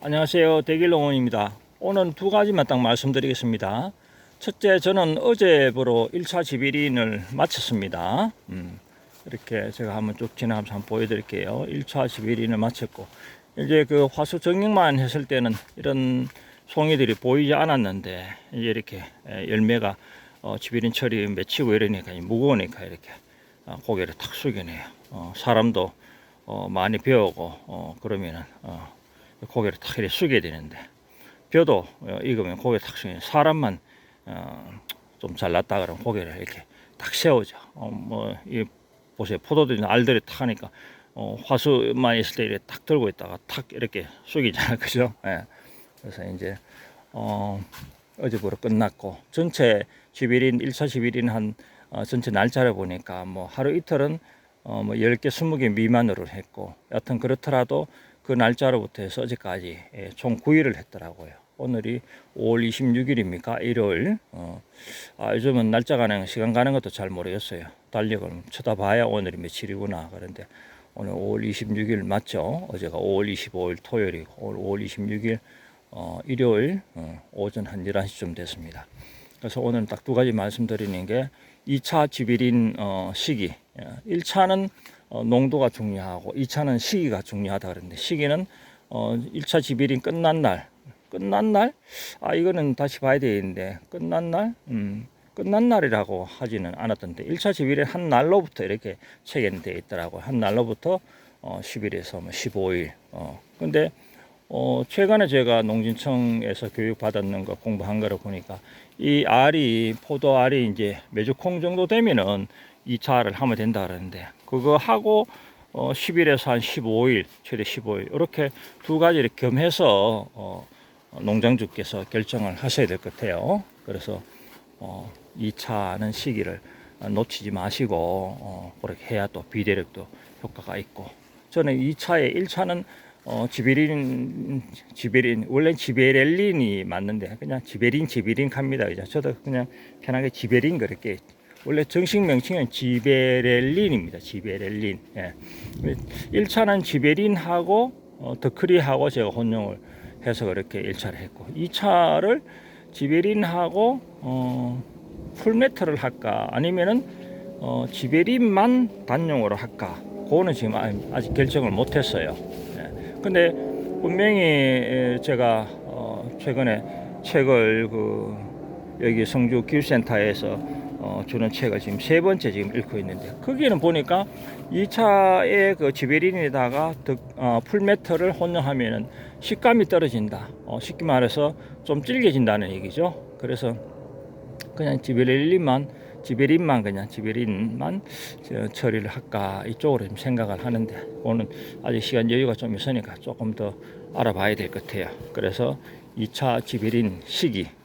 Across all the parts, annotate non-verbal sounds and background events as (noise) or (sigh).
안녕하세요. 대길농원입니다. 오늘 두 가지만 딱 말씀드리겠습니다. 첫째, 저는 어제부로 1차 지비린을 마쳤습니다. 음, 이렇게 제가 한번 쭉 지나가면서 한번 보여드릴게요. 1차 지비린을 마쳤고, 이제 그 화수 정력만 했을 때는 이런 송이들이 보이지 않았는데, 이제 이렇게 에, 열매가 어, 지비린 철이 맺히고 이러니까 이 무거우니까 이렇게 어, 고개를 탁 숙여내요. 어, 사람도 어, 많이 배우고 어, 그러면은 어, 고개를 탁 이렇게 숙여야 되는데 벼도 어, 익으면 고개 탁 숙여 사람만 어, 좀 잘났다 그러면 고개를 이렇게 탁 세우죠. 어, 뭐이 보세요 포도들이 알들이 탁 하니까 어, 화수만 있을 때 이렇게 탁 들고 있다가 탁 이렇게 숙이잖아요, (laughs) 그죠? 예. 그래서 이제 어, 어제부로 끝났고 전체 지비린 1차 지비린 한 어, 전체 날짜를 보니까 뭐 하루 이틀은 어, 뭐 10개, 20개 미만으로 했고 여튼 그렇더라도 그 날짜로부터 해서 어제까지 예, 총 9일을 했더라고요. 오늘이 5월 26일입니까? 일요일. 어, 아, 요즘은 날짜 가는 시간 가는 것도 잘 모르겠어요. 달력을 쳐다봐야 오늘이 며칠이구나. 그런데 오늘 5월 26일 맞죠? 어제가 5월 25일 토요일이고 오늘 5월 26일 어, 일요일 어, 오전 한 11시쯤 됐습니다. 그래서 오늘 딱 두 가지 말씀드리는 게 2차 지비린 어, 시기. 1차는 어, 농도가 중요하고 2차는 시기가 중요하다 그랬는데 시기는 어, 1차 지비린 끝난 날 끝난 날? 아 이거는 다시 봐야 되는데 끝난 날? 음, 끝난 날이라고 하지는 않았던데 1차 지비린 한 날로부터 이렇게 체계돼 있더라고요. 한 날로부터 어, 10일에서 뭐 15일. 어, 근데 어, 최근에 제가 농진청에서 교육 받았는 거 공부한 거를 보니까 이 알이 포도 알이 이제 매주콩 정도 되면은 2차를 하면 된다 그러는데 그거 하고 어, 10일에서 한 15일 최대 15일 이렇게 두 가지를 겸해서 어, 농장주께서 결정을 하셔야 될 것 같아요. 그래서 어, 2차는 시기를 놓치지 마시고 어, 그렇게 해야 또 비대력도 효과가 있고 저는 2차에 1차는 어, 지베린, 지베린, 원래 지베렐린이 맞는데, 그냥 지베린, 지베린 갑니다. 그죠? 저도 그냥 편하게 지베린 그렇게. 원래 정식 명칭은 지베렐린입니다. 지베렐린. 예. 1차는 지베린하고, 어, 더크리하고 제가 혼용을 해서 그렇게 1차를 했고, 2차를 지베린하고, 어, 풀메터를 할까, 아니면은, 어, 지베린만 단용으로 할까. 그거는 지금 아- 아직 결정을 못 했어요. 근데 분명히 제가 어 최근에 책을 그 여기 성주 기술센터에서 어 주는 책을 지금 세 번째 지금 읽고 있는데 거기는 보니까 2차의 그 지베린에다가 어 풀메터를 혼용하면은 식감이 떨어진다. 어 쉽게 말해서 좀 질겨진다는 얘기죠. 그래서 그냥 지베릴린만 지베린만 그냥 지베린만 저 처리를 할까 이쪽으로 좀 생각을 하는데 오늘 아직 시간 여유가 좀 있으니까 조금 더 알아봐야 될 것 같아요. 그래서 2차 지베린 시기, 어,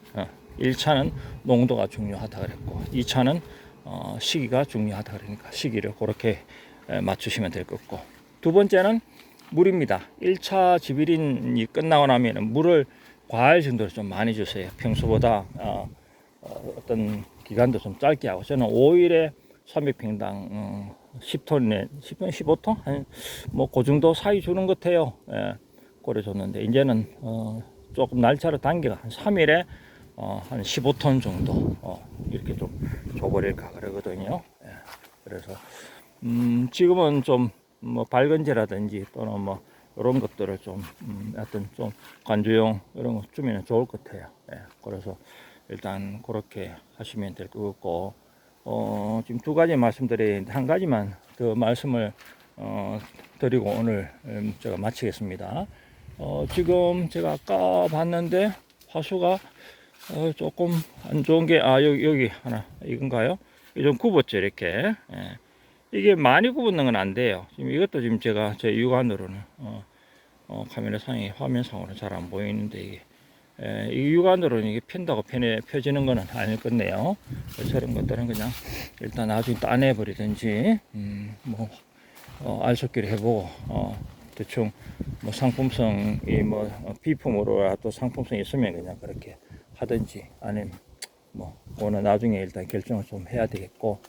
1차는 농도가 중요하다 그랬고 2차는 어, 시기가 중요하다 그러니까 시기를 그렇게 에, 맞추시면 될것 같고 두 번째는 물입니다. 1차 지비린이 끝나고 나면 물을 과할 정도로 좀 많이 주세요. 평소보다 어, 어, 어떤 기간도 좀 짧게 하고 저는 5일에 300평당 어, 10톤에 10톤 15톤 한뭐그 정도 사이 주는 것 같아요. 예, 그래 줬는데 이제는 어, 조금 날짜를 당겨가 한 3일에 어, 한 15톤 정도 어, 이렇게 좀 줘버릴까 그러거든요. 예, 그래서 음, 지금은 좀 뭐 발건제라든지 또는 뭐 이런 것들을 좀 음, 하여튼 좀 관주용 이런 거 주면 좋을 것 같아요. 예, 그래서 일단 그렇게 하시면 될 것 같고 어, 지금 두 가지 말씀드리는데 한 가지만 더 말씀을 어, 드리고 오늘 음, 제가 마치겠습니다. 어, 지금 제가 아까 봤는데 화수가 어, 조금 안 좋은 게 아 여기 여기 하나 이건가요? 좀 굽었죠 이렇게. 예. 이게 많이 굽는 건 안 돼요. 지금 이것도 지금 제가 제 육안으로는 어, 어, 카메라 상에 화면상으로는 잘안 보이는데 이게 에, 이 육안으로는 이게 편다고 편해 펴지는 거는 아닐 건데요. 저런 것들은 그냥 일단 나중에 따내 버리든지 음, 뭐 어, 알속기를 해보고 어, 대충 뭐 상품성이 뭐 어, 비품으로라도 상품성이 있으면 그냥 그렇게 하든지 아니면 뭐 그거는 나중에 일단 결정을 좀 해야 되겠고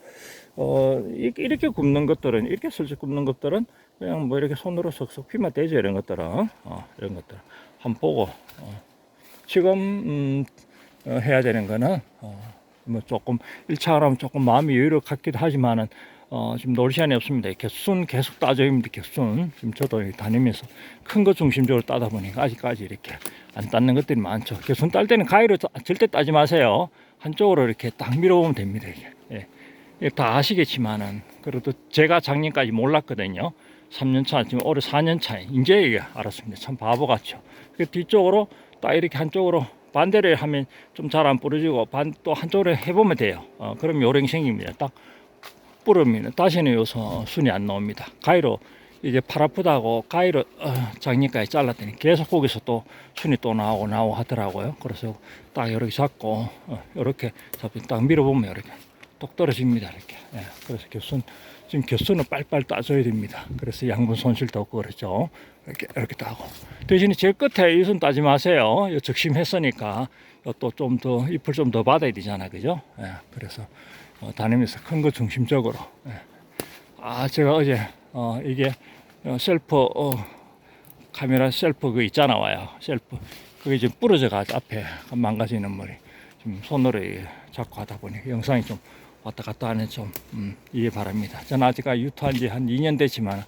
어 이렇게, 굽는 것들은 이렇게 슬쩍 굽는 것들은 그냥 뭐 이렇게 손으로 석석 피만 떼죠 이런 것들은. 어, 이런 것들. 한번 보고 어, 지금 음, 어, 해야 되는 거는 어, 뭐 조금 1차로 하면 조금 마음이 여유를 갖기도 하지만은 어, 지금 놀 시간이 없습니다. 개순 계속 따져야 됩니다. 개순. 지금 저도 다니면서 큰거 중심적으로 따다 보니까 아직까지 이렇게 안 땄는 것들이 많죠. 개순 딸 때는 가위로 따- 절대 따지 마세요. 한쪽으로 이렇게 딱 밀어보면 됩니다. 이게. 예. 이게 다 아시겠지만은 그래도 제가 작년까지 몰랐거든요. 3년 차, 지금 올해 4년 차에 이제 이게 알았습니다. 참 바보 같죠. 그 뒤쪽으로 딱 이렇게 한쪽으로 반대로 하면 좀 잘 안 부러지고 반 또 한쪽으로 해보면 돼요. 어, 그럼 요령 생깁니다. 딱 뿌르면 다시는 요서 순이 안 나옵니다. 가위로 이제 팔 아프다고 가위로 어, 작년까지 잘랐더니 계속 거기서 또 순이 또 나오고 나오고 하더라고요. 그래서 딱 이렇게 잡고 어, 이렇게 잡고 딱 밀어보면 이렇게 똑 떨어집니다. 이렇게. 예, 그래서 교순 지금 교순은 빨빨 따줘야 됩니다. 그래서 양분 손실도 없고 그렇죠. 이렇게 이렇게 따고 대신에 제일 끝에 이손 따지 마세요. 이 적심했으니까 또 좀 더 잎을 좀 더 받아야 되잖아, 그죠? 예, 그래서 어, 다니면서 큰 거 중심적으로. 예. 아 제가 어제 어, 이게 어, 셀프 어, 카메라 셀프 그 있잖아 와요. 셀프 그게 지금 부러져 가지고 앞에 망가지는 머리 지금 손으로 잡고 하다 보니 영상이 좀 왔다 갔다 하는 좀 음, 이해 바랍니다. 저는 아직까지 유튜브한 지 한 2년 됐지만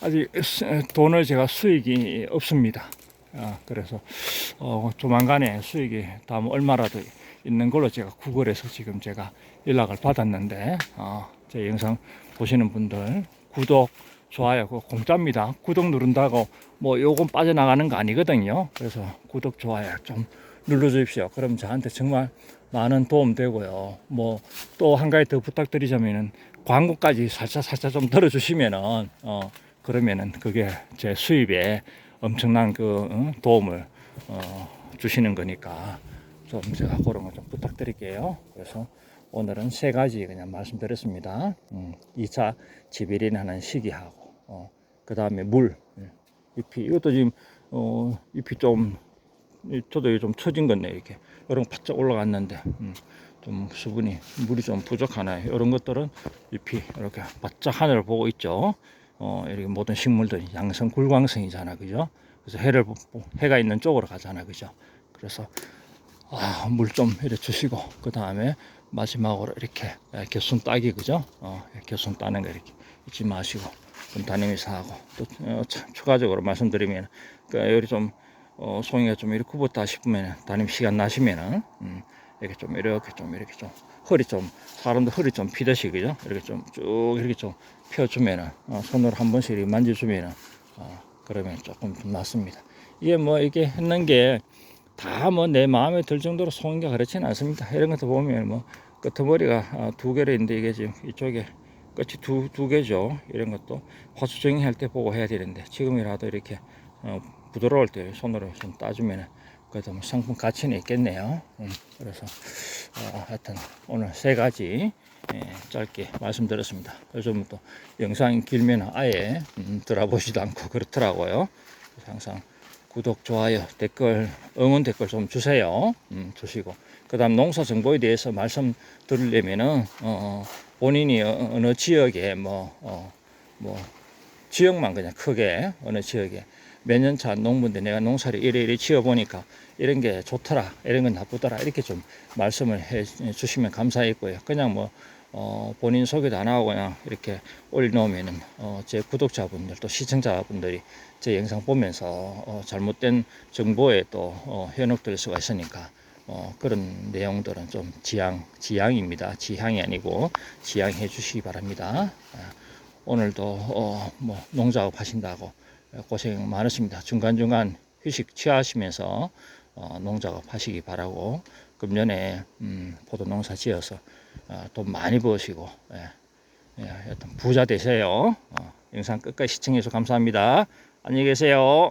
아직 수- 돈을 제가 수익이 없습니다. 아, 그래서 어, 조만간에 수익이 다음 얼마라도 있는 걸로 제가 구글에서 지금 제가 연락을 받았는데 어, 제 영상 보시는 분들 구독 좋아요 그거 공짜입니다. 구독 누른다고 뭐 요건 빠져나가는 거 아니거든요. 그래서 구독 좋아요 좀 눌러주십시오. 그럼 저한테 정말 많은 도움 되고요. 뭐 또 한 가지 더 부탁드리자면은 광고까지 살짝 살짝 좀 들어주시면은 어 그러면은 그게 제 수입에 엄청난 그 어, 도움을 어, 주시는 거니까 좀 제가 그런 거좀 부탁드릴게요. 그래서 오늘은 세 가지 그냥 말씀드렸습니다. 음, 2차 지비린 하는 시기하고, 어, 그 다음에 물, 예, 잎이, 이것도 지금, 어, 잎이 좀, 이- 저도 좀 처진 건데, 이렇게. 이런 거 바짝 올라갔는데, 음, 좀 수분이, 물이 좀 부족하나요? 이런 것들은 잎이 이렇게 바짝 하늘을 보고 있죠. 어, 이렇게 모든 식물들이 양성 굴광성이잖아, 그죠? 그래서 해를, 해가 있는 쪽으로 가잖아, 그죠? 그래서 아, 물 좀 이렇게 주시고 그 다음에 마지막으로 이렇게 예, 겨순 따기 그죠? 어, 겨순 따는 거 이렇게 잊지 마시고 좀 다니면서 하고 또 어, 참 추가적으로 말씀드리면 그 여기 좀 어, 송이가 좀 이렇게 굽었다 싶으면 다님 시간 나시면은 음, 이렇게 좀 이렇게 좀 이렇게 좀 허리 좀 사람들 허리 좀 피듯이 그죠? 이렇게 좀 쭉 이렇게 좀 펴주면은 어, 손으로 한 번씩 이렇게 만져주면은 어, 그러면 조금 좀 낫습니다. 이게 뭐 이게 했는 게 다 뭐 내 마음에 들 정도로 송이가 그렇지는 않습니다. 이런 것도 보면 뭐 끄트머리가 아, 두 개로 있는데 이게 지금 이쪽에 끝이 두, 두 개죠. 이런 것도 화수 정리할 때 보고 해야 되는데 지금이라도 이렇게 어, 부드러울 때 손으로 좀 따주면 그래도 뭐 상품 가치는 있겠네요. 음, 그래서 어, 하여튼 오늘 세 가지 예, 짧게 말씀드렸습니다. 요즘 또 영상이 길면 아예 음, 들어보지도 않고 그렇더라고요. 항상 구독, 좋아요, 댓글, 응원 댓글 좀 주세요. 음, 주시고. 그 다음 농사 정보에 대해서 말씀 드리려면은, 어, 본인이 어- 어느 지역에 뭐, 어, 뭐, 지역만 그냥 크게 어느 지역에 몇 년 차 농부인데 내가 농사를 이래 이래 지어보니까 이런 게 좋더라, 이런 건 나쁘더라, 이렇게 좀 말씀을 해 주시면 감사하겠고요. 그냥 뭐, 어, 본인 소개도 안 하고 그냥 이렇게 올려놓으면은, 어, 제 구독자분들 또 시청자분들이 제 영상 보면서 어, 잘못된 정보에 또 어, 현혹될 수가 있으니까 어, 그런 내용들은 좀 지양, 지양입니다. 지향이 아니고 지양해 주시기 바랍니다. 아, 오늘도 어, 뭐 농작업 하신다고 고생 많으십니다. 중간중간 휴식 취하시면서 어, 농작업 하시기 바라고 금년에 음, 포도 농사 지어서 어, 돈 많이 버시고 예, 예, 부자 되세요. 어, 영상 끝까지 시청해 주셔서 감사합니다. 안녕히 계세요.